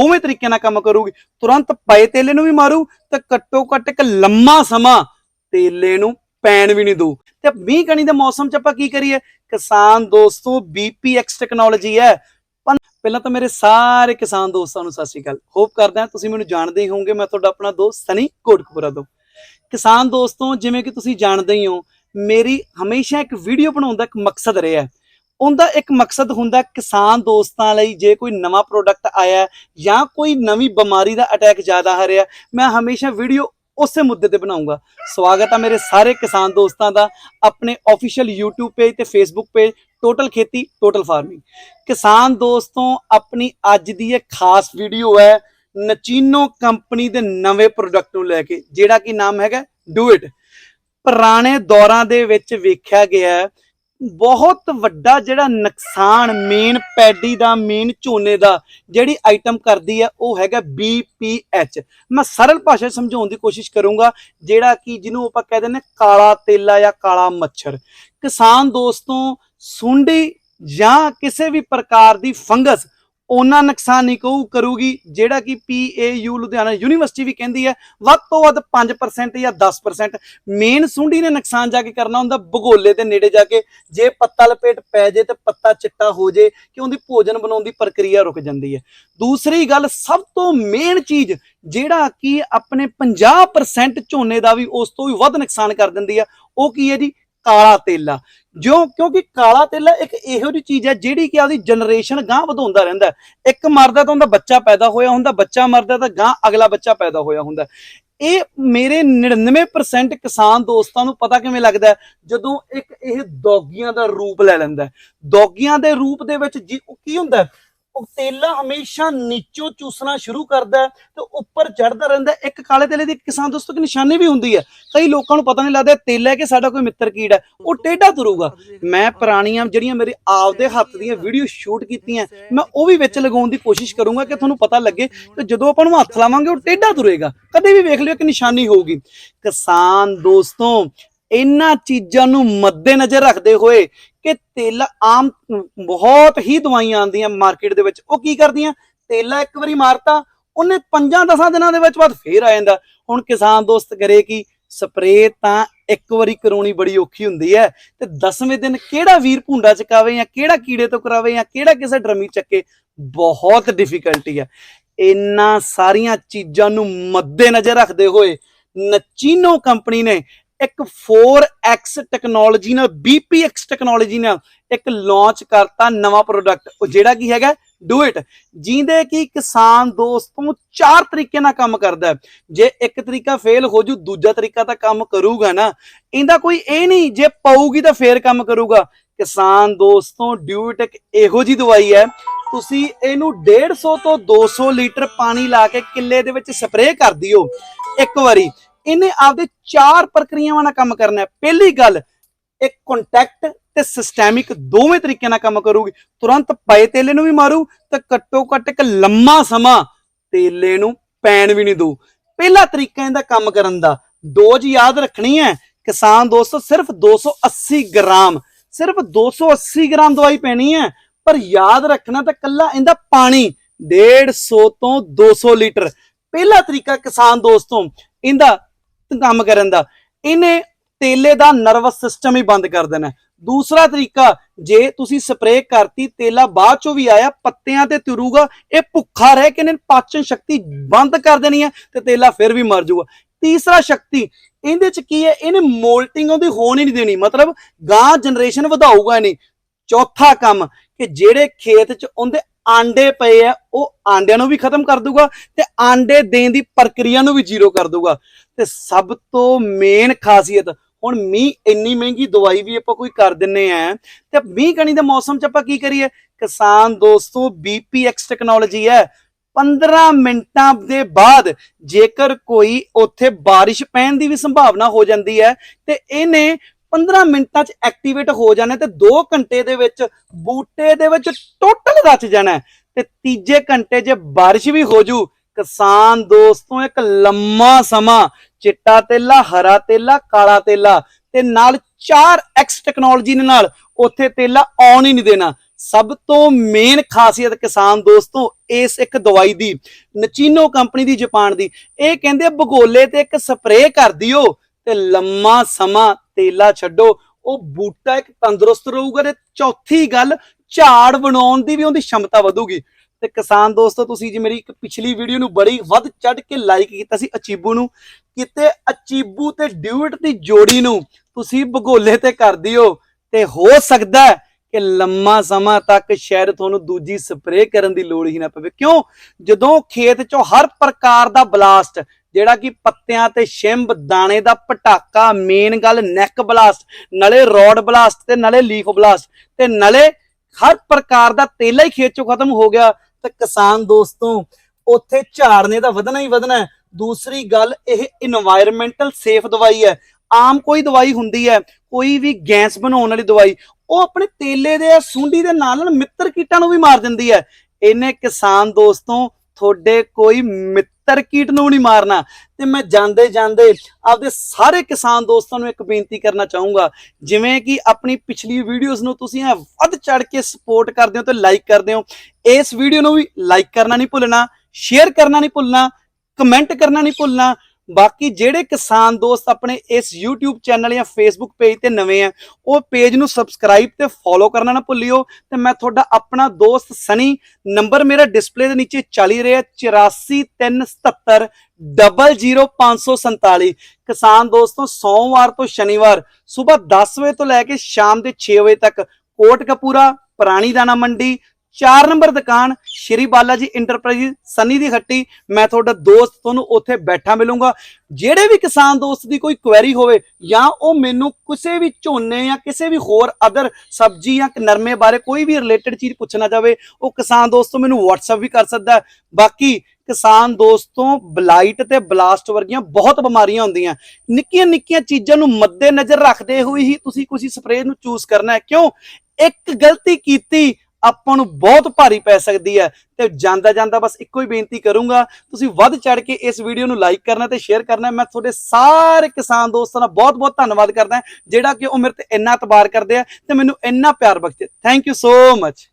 ਦੋਵੇਂ ਤਰੀਕਿਆਂ ਨਾਲ ਕੰਮ ਕਰੂਗੀ। ਤੁਰੰਤ ਪਏ ਤੇਲੇ ਨੂੰ ਵੀ ਮਾਰੂ ਤੇ ਘੱਟੋ ਘੱਟ ਇੱਕ ਲੰਮਾ ਸਮਾਂ ਤੇਲੇ ਨੂੰ ਪੈਣ ਵੀ ਨਹੀਂ ਦੂ ਤੇ ਮੀਂਹ ਕਣੀ ਦੇ ਮੌਸਮ 'ਚ ਆਪਾਂ ਕੀ ਕਰੀਏ? ਕਿਸਾਨ ਦੋਸਤੋ BPX ਟੈਕਨੋਲੋਜੀ ਹੈ। ਪਹਿਲਾਂ ਤਾਂ ਮੇਰੇ ਸਾਰੇ ਕਿਸਾਨ ਦੋਸਤਾਂ ਨੂੰ ਸਤਿ ਸ਼੍ਰੀ ਅਕਾਲ। ਹੋਪ ਕਰਦਾ ਤੁਸੀਂ ਮੈਨੂੰ ਜਾਣਦੇ ਹੀ ਹੋਵੋਗੇ। ਮੈਂ ਤੁਹਾਡਾ ਆਪਣਾ ਦੋਸਤ ਸਨੀ ਕੋਟਕਪੁਰਾ ਤੋਂ। ਕਿਸਾਨ ਦੋਸਤੋ, ਜਿਵੇਂ ਕਿ ਤੁਸੀਂ ਜਾਣਦੇ ਹੀ ਹੋ, ਮੇਰੀ ਹਮੇਸ਼ਾ ਇੱਕ ਵੀਡੀਓ ਬਣਾਉਣ ਦਾ ਇੱਕ ਮਕਸਦ ਰਿਹਾ ਹੈ। ਉਹਦਾ ਇੱਕ ਮਕਸਦ ਹੁੰਦਾ ਕਿਸਾਨ ਦੋਸਤਾਂ ਲਈ ਜੇ ਕੋਈ ਨਵਾਂ ਪ੍ਰੋਡਕਟ ਆਇਆ ਜਾਂ ਕੋਈ ਨਵੀਂ ਬਿਮਾਰੀ ਦਾ ਅਟੈਕ ਜ਼ਿਆਦਾ ਆ ਰਿਹਾ ਮੈਂ ਹਮੇਸ਼ਾ ਵੀਡੀਓ ਉਸੇ ਮੁੱਦੇ ਤੇ ਬਣਾਉਂਗਾ। ਸਵਾਗਤ ਆ ਮੇਰੇ ਸਾਰੇ ਕਿਸਾਨ ਦੋਸਤਾਂ ਦਾ ਆਪਣੇ ਅਫੀਸ਼ੀਅਲ YouTube ਪੇਜ ਤੇ Facebook ਪੇਜ ਟੋਟਲ ਖੇਤੀ ਟੋਟਲ ਫਾਰਮਿੰਗ ਕਿਸਾਨ ਦੋਸਤੋਂ, ਆਪਣੀ ਅੱਜ ਦੀ ਇਹ ਖਾਸ ਵੀਡੀਓ ਹੈ ਨਚੀਨੋ ਕੰਪਨੀ ਦੇ ਨਵੇਂ ਪ੍ਰੋਡਕਟ ਨੂੰ ਲੈ ਕੇ, ਜਿਹੜਾ ਕਿ ਨਾਮ ਹੈਗਾ ਡੂ ਇਟ ਪੁਰਾਣੇ ਦੌਰਾਂ ਦੇ ਵਿੱਚ ਵੇਖਿਆ ਗਿਆ ਬਹੁਤ ਵੱਡਾ ਜਿਹੜਾ ਨੁਕਸਾਨ ਮੇਨ ਪੈਡੀ ਦਾ ਮੇਨ ਝੋਨੇ ਦਾ ਜਿਹੜੀ ਆਈਟਮ ਕਰਦੀ ਹੈ, ਉਹ ਹੈਗਾ BPH ਮੈਂ ਸਰਲ ਭਾਸ਼ਾ ਸਮਝਾਉਣ ਦੀ ਕੋਸ਼ਿਸ਼ ਕਰੂੰਗਾ, ਜਿਹੜਾ ਕਿ ਜਿਹਨੂੰ ਆਪਾਂ ਕਹਿੰਦੇ ਨੇ ਕਾਲਾ ਤੇਲਾ ਜਾਂ ਕਾਲਾ ਮੱਛਰ। ਕਿਸਾਨ ਦੋਸਤੋ, ਸੁੰਡੀ ਜਾਂ ਕਿਸੇ ਵੀ ਪ੍ਰਕਾਰ ਦੀ ਫੰਗਸ ਉਹਨਾਂ ਨੁਕਸਾਨ ਨਹੀਂ ਕਹੂ ਕਰੂਗੀ, ਜਿਹੜਾ ਕਿ PAU ਲੁਧਿਆਣਾ ਯੂਨੀਵਰਸਿਟੀ ਵੀ ਕਹਿੰਦੀ ਹੈ, ਵੱਧ ਤੋਂ ਵੱਧ 5% ਜਾਂ 10% ਮੇਨ ਸੁੰਡੀ ਨੇ ਨੁਕਸਾਨ ਜਾ ਕੇ ਕਰਨਾ ਹੁੰਦਾ, ਭਗੋਲੇ ਦੇ ਨੇੜੇ ਜਾ ਕੇ। ਜੇ ਪੱਤਾ ਲਪੇਟ ਪੈ ਜੇ ਤੇ ਪੱਤਾ ਚਿੱਟਾ ਹੋ ਜੇ ਕਿ ਉਹਦੀ ਭੋਜਨ ਬਣਾਉਣ ਦੀ ਪ੍ਰਕਿਰਿਆ ਰੁਕ ਜਾਂਦੀ ਹੈ। ਦੂਸਰੀ ਗੱਲ, ਸਭ ਤੋਂ ਮੇਨ ਚੀਜ਼, ਜਿਹੜਾ ਕਿ ਆਪਣੇ 50% ਝੋਨੇ ਦਾ ਵੀ ਉਸ ਤੋਂ ਵੀ ਵੱਧ ਨੁਕਸਾਨ ਕਰ ਦਿੰਦੀ ਆ ਉਹ ਕੀ ਹੈ ਜੀ? ਕਾਲਾ ਤੇਲਾ ਜੋ ਕਿਉਂਕਿ ਕਾਲਾ ਤੇਲਾ ਇੱਕ ਇਹੋ ਜਿਹੀ ਚੀਜ਼ ਹੈ ਜਿਹੜੀ ਕਿ ਆਪਦੀ ਜਨਰੇਸ਼ਨ ਗਾਂ ਵਧਾਉਂਦਾ ਰਹਿੰਦਾ ਇੱਕ ਮਰਦਾ ਤਾਂ ਉਹਦਾ ਬੱਚਾ ਪੈਦਾ ਹੋਇਆ ਹੁੰਦਾ, ਬੱਚਾ ਮਰਦਾ ਤਾਂ ਗਾਂ ਅਗਲਾ ਬੱਚਾ ਪੈਦਾ ਹੋਇਆ ਹੁੰਦਾ ਇਹ ਮੇਰੇ 99% ਕਿਸਾਨ ਦੋਸਤਾਂ ਨੂੰ ਪਤਾ ਕਿਵੇਂ ਲੱਗਦਾ ਜਦੋਂ ਇੱਕ ਇਹ ਦੌਗੀਆਂ ਦਾ ਰੂਪ ਲੈ ਲੈਂਦਾ ਦੌਗੀਆਂ ਦੇ ਰੂਪ ਦੇ ਵਿੱਚ ਜੀ- ਉਹ ਕੀ ਹੁੰਦਾ ਹੈ? ਉਹ ਤੇਲਾ ਹਮੇਸ਼ਾ ਨੀਚੋਂ ਚੂਸਣਾ ਸ਼ੁਰੂ ਕਰਦਾ ਤੇ ਉੱਪਰ ਚੜਦਾ ਰਹਿੰਦਾ ਇੱਕ ਕਾਲੇ ਤੇਲੇ ਦੀ ਕਿਸਾਨ ਦੋਸਤੋ ਇੱਕ ਨਿਸ਼ਾਨੀ ਵੀ ਹੁੰਦੀ ਹੈ। ਕਈ ਲੋਕਾਂ ਨੂੰ ਪਤਾ ਨਹੀਂ ਲੱਗਦਾ ਇਹ ਹੈ ਕਿ ਸਾਡਾ ਕੋਈ ਮਿੱਤਰ ਕੀੜਾ ਉਹ ਟੇਢਾ ਤੁਰੂਗਾ। ਮੈਂ ਪੁਰਾਣੀਆਂ ਜਿਹੜੀਆਂ ਮੇਰੇ ਆਪਦੇ ਹੱਥ ਦੀਆਂ ਵੀਡੀਓ ਸ਼ੂਟ ਕੀਤੀਆਂ, ਮੈਂ ਉਹ ਵੀ ਵਿੱਚ ਲਗਾਉਣ ਦੀ ਕੋਸ਼ਿਸ਼ ਕਰੂੰਗਾ ਕਿ ਤੁਹਾਨੂੰ ਪਤਾ ਲੱਗੇ ਕਿ ਜਦੋਂ ਆਪਾਂ ਨੂੰ ਹੱਥ ਲਾਵਾਂਗੇ, ਉਹ ਟੇਢਾ ਤੁਰੇਗਾ। ਕਦੇ ਵੀ ਵੇਖ ਲਿਓ ਕਿ ਨਿਸ਼ਾਨੀ ਹੋਊਗੀ। ਕਿਸਾਨ ਦੋਸਤੋ, ਇਹਨਾਂ ਚੀਜ਼ਾਂ ਨੂੰ ਮੱਦੇਨਜ਼ਰ ਰੱਖਦੇ ਹੋਏ ਕਿ ਤੇਲ ਆਮ, ਬਹੁਤ ਹੀ ਦਵਾਈਆਂ ਆਉਂਦੀਆਂ ਮਾਰਕੀਟ ਦੇ ਵਿੱਚ। ਉਹ ਕੀ ਕਰਦੀਆਂ? ਤੇਲਾ ਇੱਕ ਵਾਰੀ ਮਾਰਤਾ, ਉਹਨੇ 5-10 ਦਿਨਾਂ ਦੇ ਵਿੱਚ ਬਾਅਦ ਫੇਰ ਆ ਜਾਂਦਾ। ਹੁਣ ਕਿਸਾਨ ਦੋਸਤ ਕਰੇ ਕੀ ਸਪਰੇ ਤਾਂ ਇੱਕ ਵਾਰੀ ਕਰਾਉਣੀ ਬੜੀ ਔਖੀ ਹੁੰਦੀ ਹੈ। ਤੇ 10ਵੇਂ ਦਿਨ ਕਿਹੜਾ ਵੀਰ ਭੁੰਡਾ ਚਕਾਵੇ ਜਾਂ ਕਿਹੜਾ ਕੀੜੇ ਤੋਂ ਕਰਾਵੇ ਜਾਂ ਕਿਹੜਾ ਕਿਸੇ ਡਰਮੀ ਚੱਕੇ, ਬਹੁਤ ਡਿਫਿਕਲਟੀ ਹੈ। ਇੰਨਾ ਸਾਰੀਆਂ ਚੀਜ਼ਾਂ ਨੂੰ ਮੱਦੇਨਜ਼ਰ ਰੱਖਦੇ ਹੋਏ ਨਚੀਨੋ ਕੰਪਨੀ ਨੇ ਇੱਕ 4x ਟੈਕਨੋਲੋਜੀ ਨਾਲ BPX ਟੈਕਨੋਲੋਜੀ ਨਾਲ ਇੱਕ ਲਾਂਚ ਕਰਤਾ ਨਵਾਂ ਪ੍ਰੋਡਕਟ ਉਹ ਜਿਹੜਾ ਕੀ ਹੈਗਾ ਡੂ ਇਟ ਜਿੰਦੇ ਕੀ ਕਿਸਾਨ ਦੋਸਤੋਂ ਚਾਰ ਤਰੀਕੇ ਨਾਲ ਕੰਮ ਕਰਦਾ ਜੇ ਇੱਕ ਤਰੀਕਾ ਫੇਲ ਹੋ ਜੂ, ਦੂਜਾ ਤਰੀਕਾ ਤਾਂ ਕੰਮ ਕਰੂਗਾ ਨਾ। ਇਹਦਾ ਕੋਈ ਇਹ ਨਹੀਂ, ਜੇ ਪਾਊਗੀ ਤਾਂ ਫੇਰ ਕੰਮ ਕਰੂਗਾ। ਕਿਸਾਨ ਦੋਸਤੋ ਡੂ ਇਟ ਇੱਕ ਇਹੋ ਜੀ ਦਵਾਈ ਹੈ। ਤੁਸੀਂ ਇਹਨੂੰ 150 ਤੋਂ 200 ਲੀਟਰ ਪਾਣੀ ਲਾ ਕੇ ਕਿੱਲੇ ਦੇ ਵਿੱਚ ਸਪਰੇਅ ਕਰ ਦਿਓ। ਇੱਕ ਵਾਰੀ ਇਹਨੇ ਆਪਦੇ ਚਾਰ ਪ੍ਰਕਿਰਿਆਵਾਂ ਨਾਲ ਕੰਮ ਕਰਨਾ ਹੈ। ਪਹਿਲੀ ਗੱਲ, ਇੱਕ ਕੰਟੈਕਟ ਤੇ ਸਿਸਟੈਮਿਕ ਦੋਵੇਂ ਤਰੀਕਿਆਂ ਨਾਲ ਕੰਮ ਕਰੂਗੀ। ਤੁਰੰਤ ਪਏ ਤੇਲੇ ਨੂੰ ਵੀ ਮਾਰੂ ਤੇ ਘੱਟੋ ਘੱਟ ਇੱਕ ਲੰਮਾ ਸਮਾਂ ਤੇਲੇ ਨੂੰ ਪੈਣ ਵੀ ਨਹੀਂ ਦੂ ਪਹਿਲਾ ਤਰੀਕਾ ਇਹਦਾ ਕੰਮ ਕਰਨ ਦਾ। ਡੋਜ਼ ਯਾਦ ਰੱਖਣੀ ਹੈ, ਕਿਸਾਨ ਦੋਸਤੋ, ਸਿਰਫ 280 ਗ੍ਰਾਮ, ਸਿਰਫ 280 ਗ੍ਰਾਮ ਦਵਾਈ ਪੈਣੀ ਹੈ, ਪਰ ਯਾਦ ਰੱਖਣਾ ਤਾਂ ਕੱਲਾ ਇਹਦਾ ਪਾਣੀ 150 ਤੋਂ 200 ਲੀਟਰ। ਪਹਿਲਾ ਤਰੀਕਾ ਕਿਸਾਨ ਦੋਸਤੋ, ਇਹਦਾ ਕੰਮ ਕਰਨ ਦਾ। ਇਹਨੇ ਤੇਲੇ ਦਾ ਨਰਵਸ ਸਿਸਟਮ ਹੀ ਬੰਦ ਕਰ ਦੇਣਾ। ਦੂਸਰਾ ਤਰੀਕਾ, ਜੇ ਤੁਸੀਂ ਸਪਰੇਅ ਕਰਤੀ, ਤੇਲਾ ਬਾਅਦ ਚੋਂ ਵੀ ਆਇਆ, ਪੱਤਿਆਂ ਤੇ ਤੁਰੂਗਾ, ਇਹ ਭੁੱਖਾ ਰਹਿ ਕੇ ਇਹਨੇ ਪਾਚਨ ਸ਼ਕਤੀ ਬੰਦ ਕਰ ਦੇਣੀ ਹੈ ਤੇ ਤੇਲਾ ਫਿਰ ਵੀ ਮਰ ਜਾਊਗਾ। ਤੀਸਰਾ ਸ਼ਕਤੀ, ਇਹਦੇ ਚ ਕੀ ਹੈ? ਇਹਨੇ ਮੋਲਟਿੰਗ ਉਹਦੀ ਹੋਣ ਹੀ ਨਹੀਂ ਦੇਣੀ। ਮਤਲਬ ਗਾਂ ਜਨਰੇਸ਼ਨ ਵਧਾਊਗਾ ਨਹੀਂ। ਚੌਥਾ ਕੰਮ, ਕਿ ਜਿਹੜੇ ਖੇਤ ਚ ਉਹਦੇ ਆਂਡੇ ਪਏ ਆ, ਉਹ ਆਂਡਿਆਂ ਨੂੰ ਵੀ ਖਤਮ ਕਰ ਦੂਗਾ ਤੇ ਆਂਡੇ ਦੇਣ ਦੀ ਪ੍ਰਕਿਰਿਆ ਨੂੰ ਵੀ ਜ਼ੀਰੋ ਕਰ ਦੂਗਾ ਤੇ ਸਭ ਤੋਂ ਮੇਨ ਖਾਸੀਅਤ, ਹੁਣ ਮੀਂਹ ਇੰਨੀ ਮਹਿੰਗੀ ਦਵਾਈ ਵੀ ਆਪਾਂ ਕੋਈ ਕਰ ਦਿੰਨੇ ਆ, ਤੇ ਮੀਂਹ ਕਣੀ ਦੇ ਮੌਸਮ 'ਚ ਆਪਾਂ ਕੀ ਕਰੀਏ? ਕਿਸਾਨ ਦੋਸਤੋ BPX ਟੈਕਨੋਲੋਜੀ ਹੈ। 15 ਮਿੰਟਾਂ ਦੇ ਬਾਅਦ ਜੇਕਰ ਕੋਈ ਉੱਥੇ ਬਾਰਿਸ਼ ਪੈਣ ਦੀ ਵੀ ਸੰਭਾਵਨਾ ਹੋ ਜਾਂਦੀ ਹੈ, ਤੇ ਇਹਨੇ 15 ਮਿੰਟਾਂ 'ਚ ਐਕਟੀਵੇਟ ਹੋ ਜਾਣਾ ਤੇ 2 ਘੰਟੇ ਦੇ ਵਿੱਚ ਬੂਟੇ ਦੇ ਵਿੱਚ ਟੋਟਲ ਰਚ ਜਾਣਾ ਤੇ ਤੀਜੇ ਘੰਟੇ 'ਚ ਬਾਰਿਸ਼ ਵੀ ਹੋ ਜੂ, ਕਿਸਾਨ ਦੋਸਤੋ, ਇੱਕ ਲੰਮਾ ਸਮਾਂ, ਚਿੱਟਾ ਤੇਲਾ, ਹਰਾ ਤੇਲਾ, ਕਾਲਾ ਤੇਲਾ, ਤੇ ਨਾਲ 4x ਟੈਕਨੋਲੋਜੀ ਦੇ ਨਾਲ ਉੱਥੇ ਤੇਲਾ ਆਉਣ ਹੀ ਨਹੀਂ ਦੇਣਾ। ਸਭ ਤੋਂ ਮੇਨ ਖਾਸੀਅਤ ਕਿਸਾਨ ਦੋਸਤੋ, ਇਸ ਇੱਕ ਦਵਾਈ ਦੀ, ਨਚੀਨੋ ਕੰਪਨੀ ਦੀ, ਜਾਪਾਨ ਦੀ। ਇਹ ਕਹਿੰਦੇ ਬਗੋਲੇ ਤੇ ਇੱਕ ਸਪਰੇਅ ਕਰ ਦਿਓ ਤੇ ਲੰਮਾ ਸਮਾਂ ਤੇਲਾ ਛੱਡੋ, ਉਹ ਬੂਟਾ ਇੱਕ ਤੰਦਰੁਸਤ ਰਹੂਗਾ ਤੇ ਚੌਥੀ ਗੱਲ, ਝਾੜ ਬਣਾਉਣ ਦੀ ਵੀ ਉਹਦੀ ਸ਼ਮਤਾ ਵਧੂਗੀ। ਤੇ ਕਿਸਾਨ ਦੋਸਤੋ, ਤੁਸੀਂ ਜੀ ਮੇਰੀ ਇੱਕ ਪਿਛਲੀ ਵੀਡੀਓ ਨੂੰ ਬੜੀ ਵੱਧ ਚੜ ਕੇ ਲਾਈਕ ਕੀਤਾ ਸੀ ਅਚੀਬੂ ਨੂੰ, ਕਿਤੇ ਅਚੀਬੂ ਤੇ ਡਿਊਟ ਦੀ ਜੋੜੀ ਨੂੰ ਤੁਸੀਂ ਭਗੋਲੇ ਤੇ ਕਰ ਦਿਓ। ਤੇ ਹੋ ਸਕਦਾ ਕਿ ਲੰਮਾ ਸਮਾਂ ਤੱਕ ਸ਼ਾਇਦ ਤੁਹਾਨੂੰ ਦੂਜੀ ਸਪਰੇਅ ਕਰਨ ਦੀ ਲੋੜ ਹੀ ਨਾ ਪਵੇ। ਕਿਉਂ? ਜਦੋਂ ਖੇਤ ਚੋਂ ਹਰ ਪ੍ਰਕਾਰ ਦਾ ਬਲਾਸਟ ਜਿਹੜਾ ਕਿ ਪੱਤਿਆਂ ਤੇ ਸ਼ਿੰਬ, ਦਾਣੇ ਦਾ ਪਟਾਕਾ ਮੇਨ ਗੱਲ ਨੈਕ ਬਲਾਸਟ ਨਲੇ ਰੋਡ ਬਲਾਸਟ ਤੇ ਨਲੇ ਲੀਫ ਬਲਾਸਟ ਤੇ ਨਲੇ ਹਰ ਪ੍ਰਕਾਰ ਦਾ ਤੇਲਾ ਹੀ ਖੇਤ ਚੋਂ ਖਤਮ ਹੋ ਗਿਆ। ਤੇ ਕਿਸਾਨ ਦੋਸਤੋ, ਉੱਥੇ ਝਾੜਨੇ ਦਾ ਵਧਣਾ ਹੀ ਵਧਣਾ ਦੂਸਰੀ ਗੱਲ, ਇਹ এনवायरमेंटल ਸੇਫ ਦਵਾਈ ਹੈ। ਆਮ ਕੋਈ ਦਵਾਈ ਹੁੰਦੀ ਹੈ, ਕੋਈ ਵੀ ਗੈਸ ਬਣਾਉਣ ਵਾਲੀ ਦਵਾਈ, ਉਹ ਆਪਣੇ ਤੇਲੇ ਦੇ ਸੁੰਡੀ ਦੇ ਨਾਲ ਨਾਲ ਮਿੱਤਰ ਕੀਟਾਂ ਨੂੰ ਵੀ ਮਾਰ ਦਿੰਦੀ ਹੈ। ਇਹਨੇ ਕਿਸਾਨ ਦੋਸਤੋ, ਤੁਹਾਡੇ ਕੋਈ ਮਿੱਤਰ ਕੀਟ ਨੂੰ ਨਹੀਂ ਮਾਰਨਾ। ਤੇ ਮੈਂ ਜਾਂਦੇ ਜਾਂਦੇ ਆਪਦੇ ਸਾਰੇ ਕਿਸਾਨ ਦੋਸਤਾਂ ਨੂੰ ਇੱਕ ਬੇਨਤੀ ਕਰਨਾ ਚਾਹੂੰਗਾ, ਜਿਵੇਂ ਕਿ ਆਪਣੀ ਪਿਛਲੀ ਵੀਡੀਓਜ਼ ਨੂੰ ਤੁਸੀਂ ਐ ਵੱਧ ਚੜ ਕੇ ਸਪੋਰਟ ਕਰਦੇ ਹੋ ਤੇ ਲਾਈਕ ਕਰਦੇ ਹੋ, ਇਸ ਵੀਡੀਓ ਨੂੰ ਵੀ ਲਾਈਕ ਕਰਨਾ ਨਹੀਂ ਭੁੱਲਣਾ ਸ਼ੇਅਰ ਕਰਨਾ ਨਹੀਂ ਭੁੱਲਣਾ ਕਮੈਂਟ ਕਰਨਾ ਨਹੀਂ ਭੁੱਲਣਾ ਬਾਕੀ ਜਿਹੜੇ ਕਿਸਾਨ ਦੋਸਤ ਆਪਣੇ ਇਸ YouTube ਚੈਨਲ ਜਾਂ Facebook ਪੇਜ ਤੇ ਨਵੇਂ ਆ, ਉਹ ਪੇਜ ਨੂੰ ਸਬਸਕ੍ਰਾਈਬ ਤੇ ਫੋਲੋ ਕਰਨਾ ਨਾ ਭੁੱਲਿਓ ਤੇ ਮੈਂ ਤੁਹਾਡਾ ਆਪਣਾ ਦੋਸਤ ਸਨੀ ਨੰਬਰ ਮੇਰਾ ਡਿਸਪਲੇ ਦੇ ਨੀਚੇ ਚੱਲ ਹੀ ਰਿਹਾ 84377 00547 ਕਿਸਾਨ ਦੋਸਤੋ, ਸੋਮਵਾਰ ਤੋਂ ਸ਼ਨੀਵਾਰ ਸਵੇਰ 10 ਵਜੇ ਤੋਂ ਲੈ ਕੇ ਸ਼ਾਮ ਦੇ 6 ਵਜੇ ਤੱਕ ਕੋਟ ਕਪੂਰਾ ਪੁਰਾਣੀ ਦਾਣਾ ਮੰਡੀ 4 ਨੰਬਰ ਦੁਕਾਨ ਸ਼੍ਰੀ ਬਾਲਾ ਜੀ ਇੰਟਰਪ੍ਰਾਈਜ਼ ਸਨੀ ਦੀ ਹੱਟੀ। ਮੈਂ ਤੁਹਾਡਾ ਦੋਸਤ ਤੁਹਾਨੂੰ ਉੱਥੇ ਬੈਠਾ ਮਿਲੂੰਗਾ। ਜਿਹੜੇ ਵੀ ਕਿਸਾਨ ਦੋਸਤ ਦੀ ਕੋਈ ਕੁਐਰੀ ਹੋਵੇ ਜਾਂ ਉਹ ਮੈਨੂੰ ਕਿਸੇ ਵੀ ਝੋਨੇ ਜਾਂ ਕਿਸੇ ਵੀ ਹੋਰ ਅਦਰ ਸਬਜ਼ੀ ਜਾਂ ਨਰਮੇ ਬਾਰੇ ਕੋਈ ਵੀ ਰਿਲੇਟਡ ਚੀਜ਼ ਪੁੱਛਣਾ ਚਾਹਵੇ ਉਹ ਕਿਸਾਨ ਦੋਸਤੋ ਮੈਨੂੰ WhatsApp ਵੀ ਕਰ ਸਕਦਾ ਬਾਕੀ ਕਿਸਾਨ ਦੋਸਤੋਂ ਬਲਾਈਟ ਤੇ ਬਲਾਸਟ ਵਰਗੀਆਂ ਬਹੁਤ ਬਿਮਾਰੀਆਂ ਹੁੰਦੀਆਂ। ਨਿੱਕੀਆਂ ਨਿੱਕੀਆਂ ਚੀਜ਼ਾਂ ਨੂੰ ਮੱਦੇ ਨਜ਼ਰ ਰੱਖਦੇ ਹੋਏ ਹੀ ਤੁਸੀਂ ਕਿਸੇ ਸਪਰੇਅ ਨੂੰ ਚੂਜ਼ ਕਰਨਾ ਹੈ। ਕਿਉਂ? ਇੱਕ ਗਲਤੀ ਕੀਤੀ ਆਪਾਂ ਨੂੰ ਬਹੁਤ ਭਾਰੀ ਪੈ ਸਕਦੀ ਹੈ। ਤੇ ਜਾਂਦਾ ਜਾਂਦਾ ਬਸ ਇੱਕੋ ਹੀ ਬੇਨਤੀ ਕਰੂੰਗਾ, ਤੁਸੀਂ ਵੱਧ ਚੜ ਕੇ ਇਸ ਵੀਡੀਓ ਨੂੰ ਲਾਈਕ ਕਰਨਾ ਤੇ ਸ਼ੇਅਰ ਕਰਨਾ। ਮੈਂ ਤੁਹਾਡੇ ਸਾਰੇ ਕਿਸਾਨ ਦੋਸਤਾਂ ਦਾ ਬਹੁਤ ਬਹੁਤ ਧੰਨਵਾਦ ਕਰਦਾ, ਜਿਹੜਾ ਕਿ ਉਹ ਮੇਰੇ ਤੇ ਇੰਨਾ ਇਤਬਾਰ ਕਰਦੇ ਆ ਤੇ ਮੈਨੂੰ ਇੰਨਾ ਪਿਆਰ ਬਖਸ਼ਦੇ ਥੈਂਕ ਯੂ ਸੋ ਮਚ